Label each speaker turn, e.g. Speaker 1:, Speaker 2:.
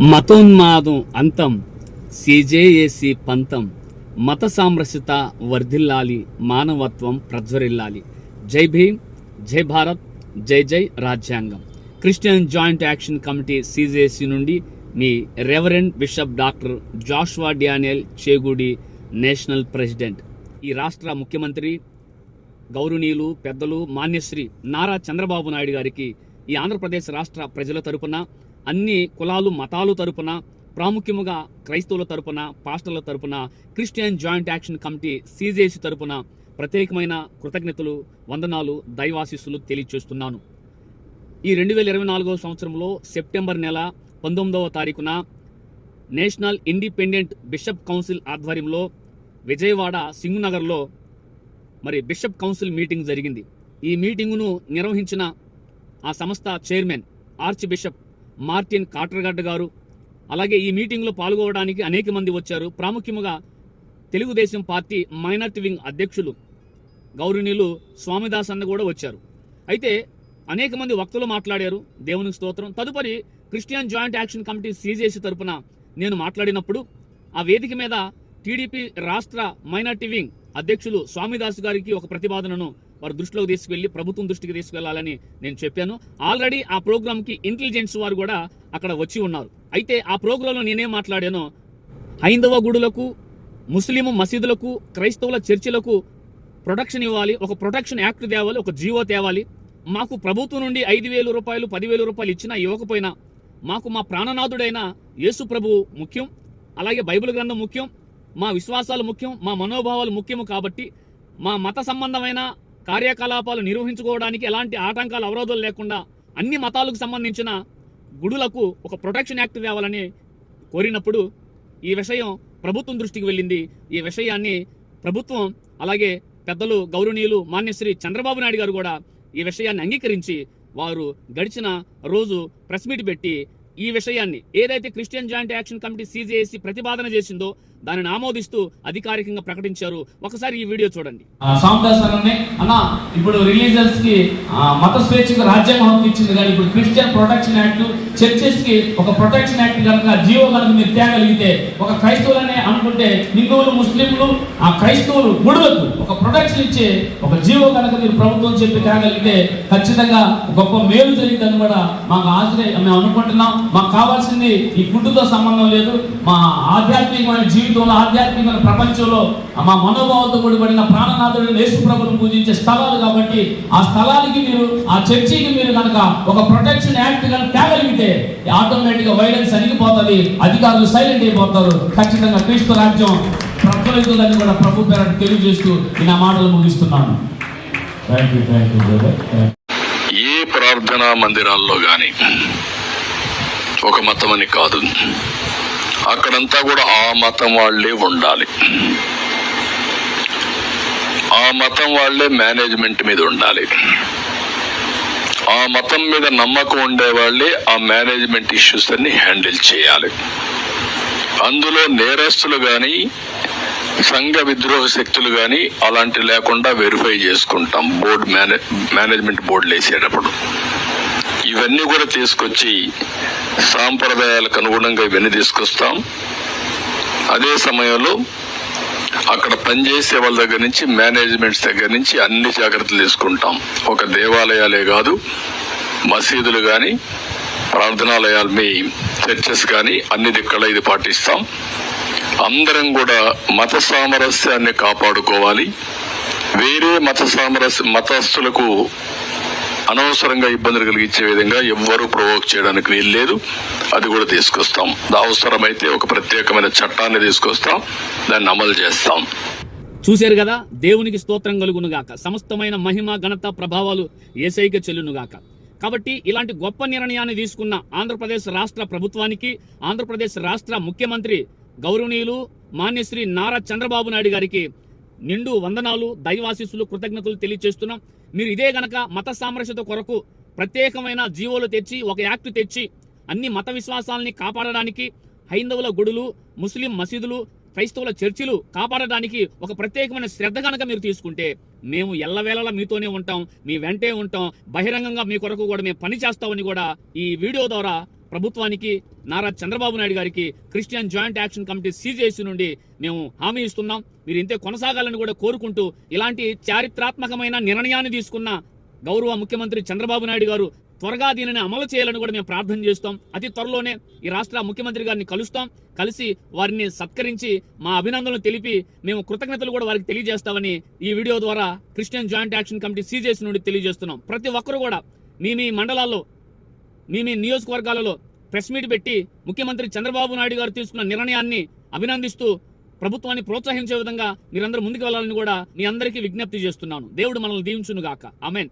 Speaker 1: మతోన్మాదం అంతం. సిజేఏసి పంతం. మత సామరస్యత వర్ధిల్లాలి మానవత్వం ప్రజ్వరిల్లాలి. జై భీమ్ జై భారత్ జై జై రాజ్యాంగం. Christian joint action committee CJC నుండి మీ reverend bishop doctor Joshua Daniel Chegudi national president. ఈ రాష్ట్ర ముఖ్యమంత్రి గౌరవనీయులు పెద్దలు మాన్యశ్రీ నారా చంద్రబాబు నాయుడు గారికి ఈ ఆంధ్రప్రదేశ్ రాష్ట్ర ప్రజల తరపున అన్ని కులాలు మతాలు తరపున ప్రాముఖ్యముగా క్రైస్తవుల తరపున పాస్టర్ల తరపున Christian joint action committee CJC తరపున ప్రత్యేకమైన కృతజ్ఞతలు వందనాలు దైవాశీస్సులు తెలియచేస్తున్నాను. ఈ రెండు వేల ఇరవై నాలుగవ సంవత్సరంలో సెప్టెంబర్ నెల పంతొమ్మిదవ తారీఖున నేషనల్ ఇండిపెండెంట్ బిషప్ కౌన్సిల్ ఆధ్వర్యంలో విజయవాడ సింగునగర్లో మరి బిషప్ కౌన్సిల్ మీటింగ్ జరిగింది. ఈ మీటింగును నిర్వహించిన ఆ సంస్థ chairman arch bishop Martin Katragadda గారు. అలాగే ఈ మీటింగ్లో పాల్గొనడానికి అనేక మంది వచ్చారు. ప్రాముఖ్యముగా తెలుగుదేశం పార్టీ మైనార్టీ వింగ్ అధ్యక్షులు గౌరవనీయులు స్వామిదాస్ అన్న కూడా వచ్చారు. అయితే అనేక మంది వక్తలు మాట్లాడారు. దేవునికి స్తోత్రం. తదుపరి Christian joint action committee CJC తరపున నేను మాట్లాడినప్పుడు ఆ వేదిక మీద టీడీపీ రాష్ట్ర మైనార్టీ వింగ్ అధ్యక్షులు స్వామిదాస్ గారికి ఒక ప్రతిపాదనను వారి దృష్టిలోకి తీసుకెళ్ళి ప్రభుత్వం దృష్టికి తీసుకెళ్ళాలని నేను చెప్పాను. ఆల్రెడీ ఆ ప్రోగ్రామ్కి ఇంటెలిజెన్స్ వారు కూడా అక్కడ వచ్చి ఉన్నారు. అయితే ఆ ప్రోగ్రాంలో నేనేం మాట్లాడానో హైందవ గుడులకు ముస్లిం మసీదులకు క్రైస్తవుల చర్చిలకు ప్రొటెక్షన్ ఇవ్వాలి ఒక ప్రొటెక్షన్ యాక్ట్ తేవాలి ఒక జీవో తేవాలి. మాకు ప్రభుత్వం నుండి ఐదు వేల రూపాయలు పదివేల రూపాయలు ఇచ్చినా ఇవ్వకపోయినా మాకు మా ప్రాణనాథుడైన యేసు ప్రభువు ముఖ్యం అలాగే బైబిల్ గ్రంథం ముఖ్యం మా విశ్వాసాలు ముఖ్యం మా మనోభావాలు ముఖ్యము కాబట్టి మా మత సంబంధమైన కార్యకలాపాలు నిర్వహించుకోవడానికి ఎలాంటి ఆటంకాలు అవరోధాలు లేకుండా అన్ని మతాలకు సంబంధించిన గుడులకు ఒక ప్రొటెక్షన్ యాక్ట్ తేవాలని కోరినప్పుడు ఈ విషయం ప్రభుత్వం దృష్టికి వెళ్ళింది. ఈ విషయాన్ని ప్రభుత్వం అలాగే పెద్దలు గౌరవనీయులు మాన్యశ్రీ చంద్రబాబు నాయుడు గారు కూడా ఈ విషయాన్ని అంగీకరించి వారు గడిచిన రోజు ప్రెస్ మీట్ పెట్టి ఈ విషయాన్ని ఏదైతే Christian joint action committee CJC ప్రతిపాదన చేసిందో దానిని ఆమోదిస్తూ అధికారికంగా ప్రకటించారు. ఒకసారి ఈ వీడియో చూడండి.
Speaker 2: సామదాస్ అన్న ఇప్పుడు రిలీజియన్స్కి ఆ, మత స్వేచ్ఛకు రాజ్యాంగం హక్కు ఇచ్చింది కానీ ఇప్పుడు క్రిస్టియన్ ప్రొటెక్షన్ యాక్ట్ చర్చెస్కి ఒక ప్రొటెక్షన్ యాక్ట్ కనుక జీవో కనుక మీరు తేగలిగితే ఒక క్రైస్తవులనే అనుకుంటే హిందువులు ముస్లింలు ఆ క్రైస్తవులు గుడులకు ఒక ప్రొటెక్షన్ ఇచ్చే ఒక జీవో కనుక మీరు ప్రభుత్వం చెప్పి తేగలిగితే ఖచ్చితంగా గొప్ప మేలు జరిగిందని కూడా మాకు ఆశ్రయ మేము అనుకుంటున్నాం. మాకు కావాల్సింది ఈ ఫుడ్తో సంబంధం లేదు. మా ఆధ్యాత్మికమైన జీవితంలో ఆధ్యాత్మికమైన ప్రపంచంలో మా మనోభావంతో కూడిపడిన ప్రాణనాథుడు యేసు ప్రభుని పూజించే స్థలాలు కాబట్టి ఆ స్థలానికి మీరు ఆ చర్చికి మీరు కనుక ఒక ప్రొటెక్షన్ యాక్ట్ కనుక తేగలిగితే ఆటోమేటిక్గా వైలెన్స్ అణిగిపోతుంది అధికారులు సైలెంట్ అయిపోతారు. ఖచ్చితంగా క్రీస్తు రాజ్యం ప్రఫలితుందని కూడా ప్రభు పేరు తెలియజేస్తూ నేను ఆ మాటలు ముగిస్తున్నాను. థ్యాంక్ యూ థ్యాంక్ యూ
Speaker 3: ఏ ప్రార్థనా మందిరాల్లో కానీ ఒక మతం అని కాదు. అక్కడంతా కూడా ఆ మతం వాళ్ళే ఉండాలి. ఆ మతం వాళ్ళే మేనేజ్మెంట్ మీద ఉండాలి. ఆ మతం మీద నమ్మకం ఉండే వాళ్ళే ఆ మేనేజ్మెంట్ ఇష్యూస్ అన్ని హ్యాండిల్ చేయాలి. అందులో నేరస్తులు కానీ సంఘ విద్రోహ శక్తులు కానీ అలాంటి లేకుండా వెరిఫై చేసుకుంటాం బోర్డు మేనే మేనేజ్మెంట్ బోర్డులు వేసేటప్పుడు ఇవన్నీ కూడా తీసుకొచ్చి సాంప్రదాయాలకు అనుగుణంగా ఇవన్నీ తీసుకొస్తాం. అదే సమయంలో అక్కడ పనిచేసే వాళ్ళ దగ్గర నుంచి మేనేజ్మెంట్స్ దగ్గర నుంచి అన్ని జాగ్రత్తలు తీసుకుంటాం. ఒక దేవాలయాలే కాదు మసీదులు కానీ ప్రార్థనాలయాలు మీ చర్చెస్ కానీ అన్ని దిక్కల ఇది పాటిస్తాం. అందరం కూడా మత సామరస్యాన్ని కాపాడుకోవాలి. వేరే మత సామరస్య మతస్థులకు అనవసరంగా ఇబ్బందులు కలిగించే విధంగా ఎవ్వరూ ప్రొవోక్ చేయడానికి వీల్లేదు. అది కూడా తీసుకొస్తాం. అవసరమైతే ఒక ప్రత్యేకమైన చట్టాన్ని తీసుకొస్తాం. దాన్ని అమలు చేస్తాం.
Speaker 1: చూశారు కదా? దేవునికి స్తోత్రం కలుగునుగాక. సమస్తమైన మహిమ ఘనత ప్రభావాలు ఏసైక చెల్లునుగాక. కాబట్టి ఇలాంటి గొప్ప నిర్ణయాన్ని తీసుకున్న ఆంధ్రప్రదేశ్ రాష్ట్ర ప్రభుత్వానికి ఆంధ్రప్రదేశ్ రాష్ట్ర ముఖ్యమంత్రి గౌరవనీయులు మాన్యశ్రీ నారా చంద్రబాబు నాయుడు గారికి నిండు వందనాలు దైవాశీస్సులు కృతజ్ఞతలు తెలియజేస్తున్నాం. మీరు ఇదే గనక మత సామరస్యత కొరకు ప్రత్యేకమైన జీవోలు తెచ్చి ఒక యాక్ట్ తెచ్చి అన్ని మత విశ్వాసాలని కాపాడడానికి హైందవుల గుడులు ముస్లిం మసీదులు క్రైస్తవుల చర్చిలు కాపాడడానికి ఒక ప్రత్యేకమైన శ్రద్ధ కనుక మీరు తీసుకుంటే మేము ఎల్లవేళలా మీతోనే ఉంటాం మీ వెంటే ఉంటాం. బహిరంగంగా మీ కొరకు కూడా మేము పని చేస్తామని కూడా ఈ వీడియో ద్వారా ప్రభుత్వానికి నారా చంద్రబాబు నాయుడు గారికి Christian joint action committee CJC నుండి మేము హామీ ఇస్తున్నాం. మీరు ఇంతే కొనసాగాలని కూడా కోరుకుంటూ ఇలాంటి చారిత్రాత్మకమైన నిర్ణయాన్ని తీసుకున్న గౌరవ ముఖ్యమంత్రి చంద్రబాబు నాయుడు గారు త్వరగా దీనిని అమలు చేయాలని కూడా మేము ప్రార్థన చేస్తాం. అతి త్వరలోనే ఈ రాష్ట్ర ముఖ్యమంత్రి గారిని కలుస్తాం. కలిసి వారిని సత్కరించి మా అభినందనలు తెలిపి మేము కృతజ్ఞతలు కూడా వారికి తెలియజేస్తామని ఈ వీడియో ద్వారా Christian joint action committee CJC నుండి తెలియజేస్తున్నాం. ప్రతి ఒక్కరు కూడా మీ మీ మండలాల్లో మీ మీ నియోజకవర్గాలలో ప్రెస్ మీట్ పెట్టి ముఖ్యమంత్రి చంద్రబాబు నాయుడు గారు తీసుకున్న నిర్ణయాన్ని అభినందిస్తూ ప్రభుత్వాన్ని ప్రోత్సహించే విధంగా మీరందరూ ముందుకు వెళ్ళాలని కూడా మీ అందరికీ విజ్ఞప్తి చేస్తున్నాను. దేవుడు మనల్ని దీవించునుగాక. ఆమెన్.